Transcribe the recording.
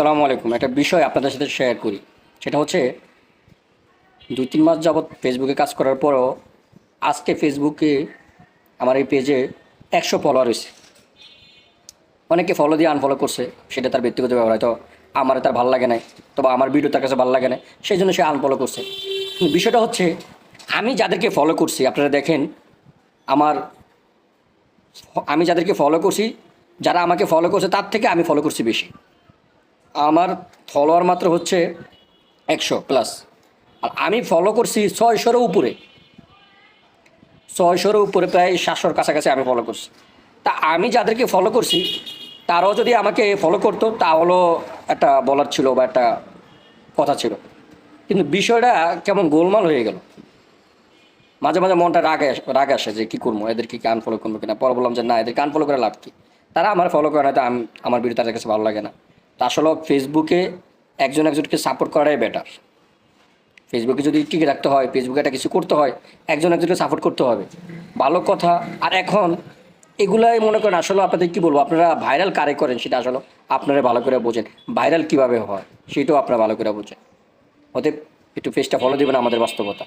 আসসালামু আলাইকুম। একটা বিষয় আপনাদের সাথে শেয়ার করি। সেটা হচ্ছে, দুই তিন মাস যাবৎ ফেসবুকে কাজ করার পরও আজকে ফেসবুকে আমার এই পেজে একশো ফলোয়ার হয়েছে। অনেকে ফলো দিয়ে আনফলো করছে, সেটা তার ব্যক্তিগত ব্যাপার, হয়তো আমার তার ভালো লাগে নাই তবে আমার ভিডিও তার কাছে ভালো লাগে না সেই জন্য সে আনফলো করছে। বিষয়টা হচ্ছে, আমি যাদেরকে ফলো করছি, আপনারা দেখেন, আমার আমি যাদেরকে ফলো করছি, যারা আমাকে ফলো করছে, তার থেকে আমি ফলো করছি বেশি। আমার ফলোয়ার মাত্র হচ্ছে একশো প্লাস আর আমি ফলো করছি ছয়শোরও উপরে। ছয়শোরও উপরে প্রায় সাতশোর কাছাকাছি আমি ফলো করছি। তা আমি যাদেরকে ফলো করছি, তারাও যদি আমাকে ফলো করতো তাহলেও একটা বলার ছিল বা একটা কথা ছিল। কিন্তু বিষয়টা কেমন গোলমাল হয়ে গেল। মাঝে মাঝে মনটা রাগে রাগ আসে যে কী করব, এদেরকে কি আনফলো করব কিনা? পরে বললাম যে না, এদেরকে আনফলো করে লাভ কি? তারা আমার ফলো করে না তো আমি, আমার ভিডিও তাদের কাছে ভালো লাগে না। তা আসলে ফেসবুকে একজন একজনকে সাপোর্ট করাই বেটার ফেসবুকে যদি টিকে রাখতে হয় ফেসবুকে একটা কিছু করতে হয়, একজন একজনকে সাপোর্ট করতে হবে। ভালো কথা, আর এখন এগুলাই মনে করেন আসলে আপনাদের কী বলব, আপনারা ভাইরাল কারে করেন সেটা আসলে আপনারা ভালো করে বোঝেন। ভাইরাল কীভাবে হয়, সেটাও আপনারা ভালো করে বোঝেন। অতএব একটু ফেসটা ফলো দেবেন আমাদের বাস্তবতা।